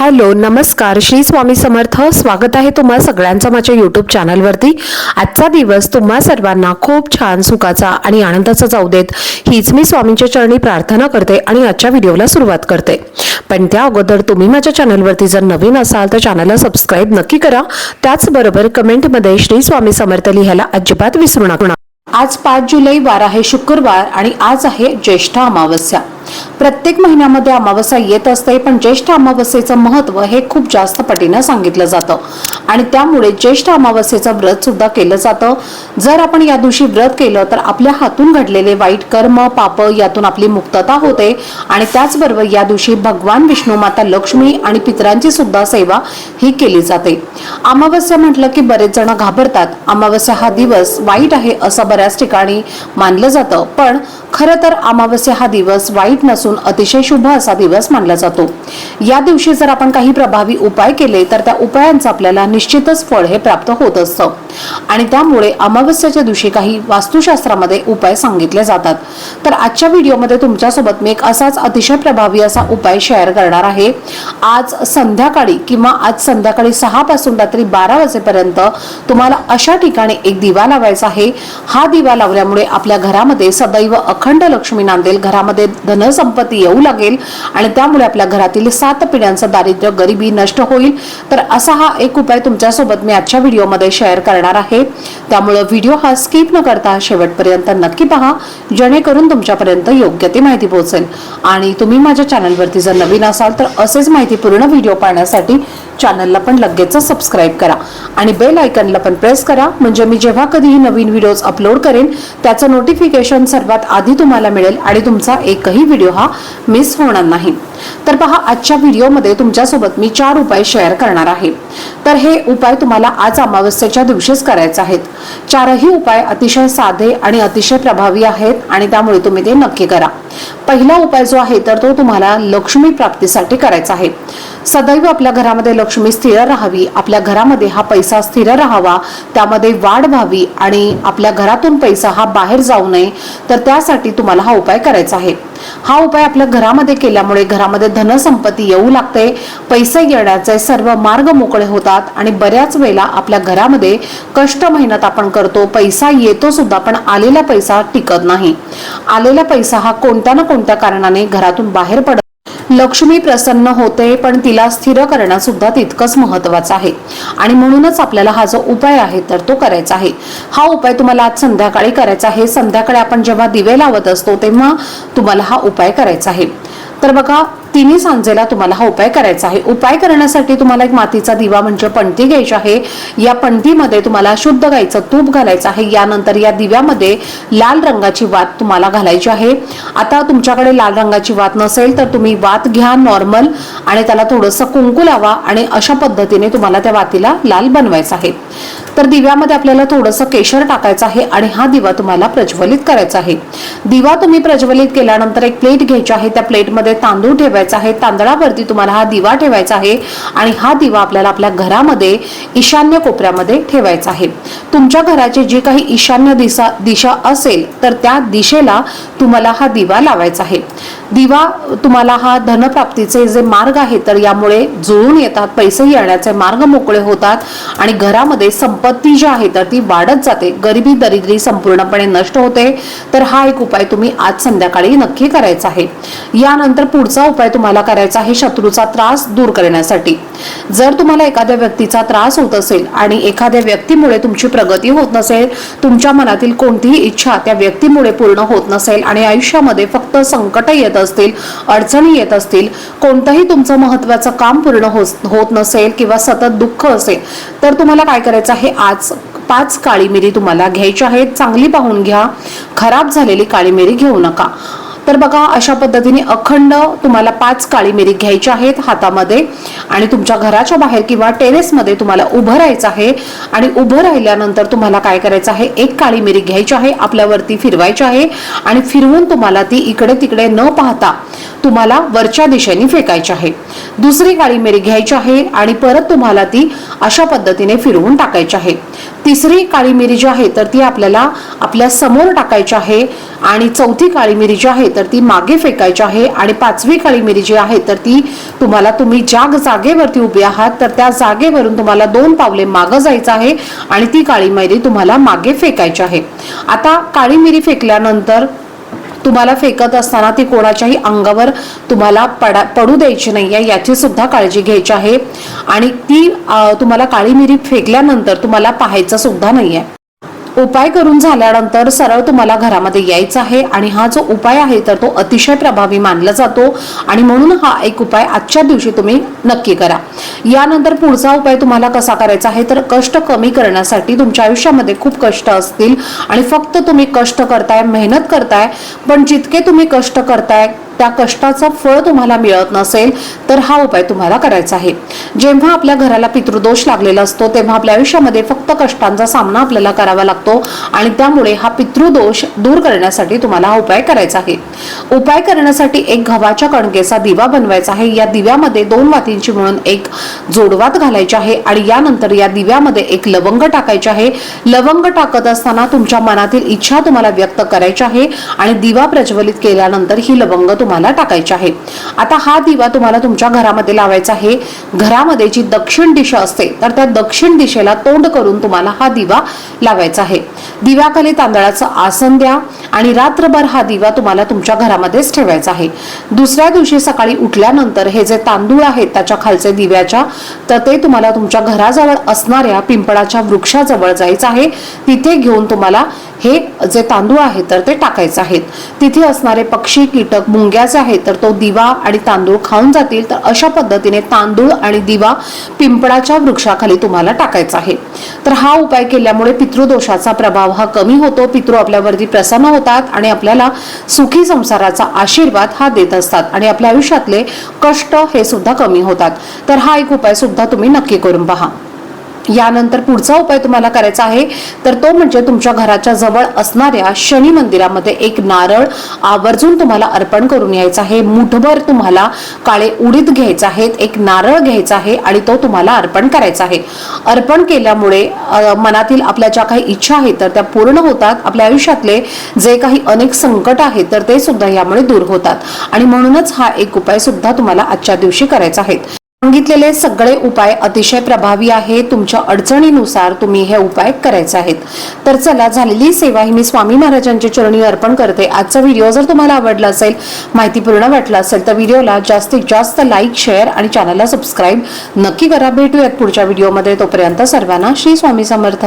Hello नमस्कार. श्री स्वामी समर्थ. स्वागत आहे तुम्हा सगळ्यांचं माझ्या यूट्यूब चॅनलवरती आजचा दिवस तुम्हा सर्वांना खूप छान सुखाचा आणि आनंदाचा जाऊ देत. हीच मी स्वामींच्या चरणी प्रार्थना करते आणि आजच्या व्हिडिओला सुरुवात करते. पण त्या अगोदर तुम्ही माझ्या चॅनलवरती जर नवीन असाल तर चॅनलला सबस्क्राईब नक्की करा. त्याचबरोबर कमेंटमध्ये श्री स्वामी समर्थ लिहायला अजिबात विसरू नका. आज पाच जुलै वार आहे शुक्रवार आणि आज आहे ज्येष्ठ अमावस्या. प्रत्येक महिन्यामध्ये अमावस्या येत असते पण ज्येष्ठ अमावस्येचं महत्त्व हे खूप जास्त पटीनं सांगितलं जातं. आणि त्यामुळे ज्येष्ठ अमावस्येचं व्रत सुद्धा केलं जातं. जर आपण या दिवशी व्रत केलं तर आपल्या हातून घडलेले वाईट कर्म पाप यातून आपली मुक्तता होते. आणि त्याचबरोबर या दिवशी भगवान विष्णू माता लक्ष्मी आणि पितरांची सुद्धा सेवा ही केली जाते. अमावस्या म्हटलं की बरेच जण घाबरतात. अमावस्या हा दिवस वाईट आहे असं बऱ्याच ठिकाणी मानलं जातं. पण खरं तर अमावस्या हा दिवस वाईट नसून अतिशय शुभ असा दिवस मानला जातो. या दिवशी जर आपण काही प्रभावी उपाय केले तर त्या उपायांचं आपल्याला निश्चितच फळ हे प्राप्त होत असतं. आणि त्यामुळे अमावस्याच्या दिवशी काही वास्तुशास्त्रामध्ये उपाय सांगितले जातात. तर आजच्या व्हिडिओमध्ये तुमच्यासोबत मी एक असाच अतिशय प्रभावी असा उपाय शेअर करणार आहे. आज संध्याकाळी किंवा आज संध्याकाळी सहा पासून रात्री बारा वाजेपर्यंत तुम्हाला अशा ठिकाणी एक दिवा लावायचा आहे. हा दिवा लावल्यामुळे आपल्या घरामध्ये सदैव अखंड लक्ष्मी नांदेल. घरामध्ये धनसंपत्ती येऊ लागेल आणि त्यामुळे आपल्या घरातील सात पिढ्यांचं दारिद्र्य गरिबी नष्ट होईल. तर असा हा एक उपाय तुमच्यासोबत मी आजच्या व्हिडिओमध्ये शेअर करणार आहे. त्यामुळे व्हिडिओ हा स्किप न करता शेवटपर्यंत नक्की पहा. जेणेकरून तुमच्यापर्यंत योग्य ती माहिती पोहोचेल. आणि तुम्ही माझ्या चॅनलवरती जर नवीन असाल तर असेच माहितीपूर्ण व्हिडिओ पाहण्यासाठी चॅनलला पण लगेच सबस्क्राईब करा. आणि बेल आयकनला पण प्रेस करा. म्हणजे मी जेव्हा कधीही नवीन व्हिडिओज अपलोड करेन त्याचं नोटिफिकेशन सर्वात आधी तुम्हाला मिळेल आणि तुमचा एकही व्हिडिओ हा मिस होणार नाही. तर पहा आजच्या व्हिडिओमध्ये तुमच्यासोबत मी चार उपाय शेअर करणार आहे. तर हे उपाय तुम्हाला आज अमावस्येच्या दिवशीच करायचे आहेत. चारही उपाय अतिशय साधे आणि अतिशय प्रभावी आहेत आणि त्यामुळे तुम्ही ते नक्की करा. पहिला उपाय जो आहे तर तो तुम्हाला लक्ष्मी प्राप्तीसाठी करायचा आहे. सदैव आपल्या घरामध्ये लक्ष्मी स्थिर राहावी आपल्या घरामध्ये हा पैसा स्थिर राहावा त्यामध्ये वाढ व्हावी आणि आपल्या घरातून पैसा हा बाहेर जाऊ नये तर त्यासाठी तुम्हाला हा उपाय करायचा आहे. हा उपाय आपल्या घरामध्ये केल्यामुळे घरामध्ये धनसंपत्ती येऊ लागते पैसे येण्याचे सर्व मार्ग मोकळे होतात आणि बऱ्याच वेळेला आपल्या घरामध्ये कष्ट मेहनत आपण करतो पैसा येतो सुद्धा पण आलेला पैसा टिकत नाही. आलेला पैसा हा कोणत्या ना कोणत्या कारणाने घरातून बाहेर पडत लक्ष्मी प्रसन्न होते पण तिला स्थिर करणं सुद्धा तितकंच महत्वाचं आहे. आणि म्हणूनच आपल्याला हा जो उपाय आहे तर तो करायचा आहे. हा उपाय तुम्हाला आज संध्याकाळी करायचा आहे. संध्याकाळी आपण जेव्हा दिवे लावत असतो तेव्हा तुम्हाला हा उपाय करायचा आहे. तर बघा तिन्ही सांजेला तुम्हाला हा उपाय करायचा आहे. उपाय करण्यासाठी तुम्हाला एक मातीचा दिवा म्हणजे पणती घ्यायची आहे. या पणतीमध्ये तुम्हाला शुद्ध गाईचं तूप घालायचं आहे. यानंतर या दिव्यामध्ये लाल रंगाची वात तुम्हाला घालायची आहे. आता तुमच्याकडे लाल रंगाची वात नसेल तर तुम्ही वात घ्या नॉर्मल आणि त्याला थोडंसं कुंकू लावा आणि अशा पद्धतीने तुम्हाला त्या वातीला लाल बनवायचं आहे. तर दिव्यामध्ये आपल्याला थोडंसं केशर टाकायचं आहे आणि हा दिवा तुम्हाला प्रज्वलित करायचा आहे. दिवा तुम्ही प्रज्वलित केल्यानंतर एक प्लेट घ्यायची आहे. त्या प्लेटमध्ये तांदूळ ठेवायचा आहे तांदळावरती तुम्हाला हा दिवा ठेवायचा आहे आणि हा दिवा आपल्याला आपल्या घरामध्ये ईशान्य कोपऱ्यामध्ये ठेवायचा आहे. तुमच्या घराची जी काही ईशान्य दिशा दिशा असेल तर त्या दिशेला तुम्हाला हा दिवा लावायचा आहे. दिवा तुम्हाला हा धनप्राप्तीचे जे मार्ग आहेत तर यामुळे जुळून येतात पैसे येण्याचे मार्ग मोकळे होतात आणि घरामध्ये संपत्ती जी आहे तर ती वाढत जाते. गरिबी दरिद्री संपूर्णपणे नष्ट होते. तर हा एक उपाय तुम्ही आज संध्याकाळी नक्की करायचा आहे. यानंतर पुढचा उपाय तुम्हाला करायचा आहे शत्रूचा त्रास दूर करण्यासाठी. जर तुम्हाला एखाद्या व्यक्तीचा त्रास होत असेल आणि एखाद्या व्यक्तीमुळे तुमची प्रगती होत नसेल तुमच्या मनातील कोणतीही इच्छा त्या व्यक्तीमुळे पूर्ण होत नसेल आणि आयुष्यामध्ये फक्त संकट येत असतील अडचणी येत असतील कोणतंही तुमचं महत्वाचं काम पूर्ण होत होत नसेल किंवा सतत दुःख असेल तर तुम्हाला काय करायचं आहे? आज पाच काळी मिरी तुम्हाला घ्यायची आहेत. चांगली पाहून घ्या. खराब झालेली काळी मिरी घेऊ नका. तर बघा अशा पद्धतीने अखंड तुम्हाला पाच काळी मिरी घ्यायची आहेत हातामध्ये आणि तुमच्या घराच्या बाहेर किंवा टेरेसमध्ये तुम्हाला उभं राहायचं आहे आणि उभं राहिल्यानंतर तुम्हाला काय करायचं आहे? एक काळी मिरी घ्यायची आहे आपल्यावरती फिरवायची आहे आणि फिरवून तुम्हाला ती इकडे तिकडे न पाहता तुम्हाला वरच्या दिशेने फेकायची आहे. दुसरी काळी मिरी घ्यायची आहे आणि परत तुम्हाला ती अशा पद्धतीने फिरवून टाकायची आहे. तिसरी काळी मिरी जी आहे तर ती आपल्याला आपल्यासमोर टाकायची आहे आणि चौथी काळी मिरी जी आहे तर ती मागे फेकायची आहे आणि पाचवी काळी मिरी जी आहे तर ती तुम्हाला तुम्ही ज्या जागेवरती उभे आहात तर त्या जागेवरून तुम्हाला दोन पावले मागं जायचं आहे आणि ती काळी मिरी तुम्हाला मागे फेकायची आहे. आता काळी मिरी फेकल्यानंतर तुम्हाला फेकत असताना ती कोणाच्याही अंगावर तुम्हाला पडा पडू द्यायची नाही. आहे याची सुद्धा काळजी घ्यायची आहे. आणि ती तुम्हाला काळी मिरी फेकल्यानंतर तुम्हाला पाहायचं सुद्धा नाही आहे उपाय करून झाल्यानंतर सरळ तुम्हाला घरामध्ये यायचं आहे आणि हा जो उपाय आहे तर तो अतिशय प्रभावी मानला जातो. आणि म्हणून हा एक उपाय आजच्या दिवशी तुम्ही नक्की करा. यानंतर पुढचा उपाय तुम्हाला कसा करायचा आहे तर कष्ट कमी करण्यासाठी तुमच्या आयुष्यामध्ये खूप कष्ट असतील. आणि फक्त तुम्ही कष्ट करताय मेहनत करताय पण जितके तुम्ही कष्ट करताय त्या कष्टाचं फळ तुम्हाला मिळत नसेल तर हा उपाय तुम्हाला करायचा आहे. जेव्हा आपल्या घराला पितृदोष लागलेला असतो तेव्हा आपल्या आयुष्यामध्ये फक्त कष्टांचा सामना आपल्याला करावा लागतो आणि त्यामुळे हा पितृदोष दूर करण्यासाठी तुम्हाला हा उपाय करायचा आहे. उपाय करण्यासाठी एक गव्हाच्या कणकेचा दिवा बनवायचा आहे. या दिव्यामध्ये दोन वातींची म्हणून एक जोडवात घालायची आहे आणि यानंतर या दिव्यामध्ये एक लवंग टाकायचे आहे. लवंग टाकत असताना तुमच्या मनातील इच्छा तुम्हाला व्यक्त करायची आहे आणि दिवा प्रज्वलित केल्यानंतर ही लवंग तुम्हाला टाकायचे आहे. आता हा दिवा तुम्हाला तुमच्या घरामध्ये लावायचा आहे. घरामध्ये जी दक्षिण दिशा असते तर त्या दक्षिण दिशेला तोंड करून तुम्हाला हा दिवा लावायचा आहे. दिव्याखाली तांदळाचं आसन द्या आणि रात्रभर हा दिवा तुम्हाला तुमच्या घरामध्येच ठेवायचा आहे. दुसऱ्या दिवशी सकाळी उठल्यानंतर हे जे तांदूळ आहेत त्याच्या खालचे दिव्याच्या तर ते तुम्हाला तुमच्या घराजवळ असणाऱ्या पिंपळाच्या वृक्षाजवळ जायचं आहे. तिथे घेऊन तुम्हाला हे जे तांदूळ आहेत तर ते टाकायचे आहेत तिथे असणारे पक्षी कीटक मुंग्याचे आहे तर तो दिवा आणि तांदूळ खाऊन जातील. तर अशा पद्धतीने तांदूळ आणि दिवा पिंपळाच्या वृक्षाखाली तुम्हाला टाकायचा आहे. तर हा उपाय केल्यामुळे पितृदोषाचा प्रभाव हा कमी होतो. पितृ आपल्यावरती प्रसन्न होतात आणि आपल्याला सुखी संसाराचा आशीर्वाद हा देत असतात आणि आपल्या आयुष्यातले कष्ट हे सुद्धा कमी होतात. तर हा एक उपाय सुद्धा तुम्ही नक्की करून पहा. यानंतर पुढचा उपाय तुम्हाला करायचा आहे. तर तो म्हणजे तुमच्या घराच्या जवळ असणाऱ्या शनी मंदिरामध्ये एक नारळ आवर्जून तुम्हाला अर्पण करून यायचा आहे. मुठभर तुम्हाला काळे उडीद घ्यायचे आहेत एक नारळ घ्यायचा आहे आणि तो तुम्हाला अर्पण करायचा आहे. अर्पण केल्यामुळे मनातील आपल्या ज्या काही इच्छा आहेत तर त्या पूर्ण होतात. आपल्या आयुष्यातले जे काही अनेक संकट आहेत तर ते सुद्धा यामुळे दूर होतात. आणि म्हणूनच हा एक उपाय सुद्धा तुम्हाला आजच्या दिवशी करायचा आहे. सांगितलेले सगळे उपाय अतिशय प्रभावी आहे. तुमच्या अडचणीनुसार तुम्ही हे उपाय करायचे आहेत. तर चला झालेली सेवा ही मी स्वामी महाराजांच्या चरणी अर्पण करते. आजचा व्हिडिओ जर तुम्हाला आवडला असेल माहितीपूर्ण वाटला असेल तर व्हिडिओला जास्तीत जास्त लाईक शेअर आणि चॅनलला सबस्क्राईब नक्की करा. भेटूयात पुढच्या व्हिडिओमध्ये. तोपर्यंत सर्वांना श्री स्वामी समर्थ.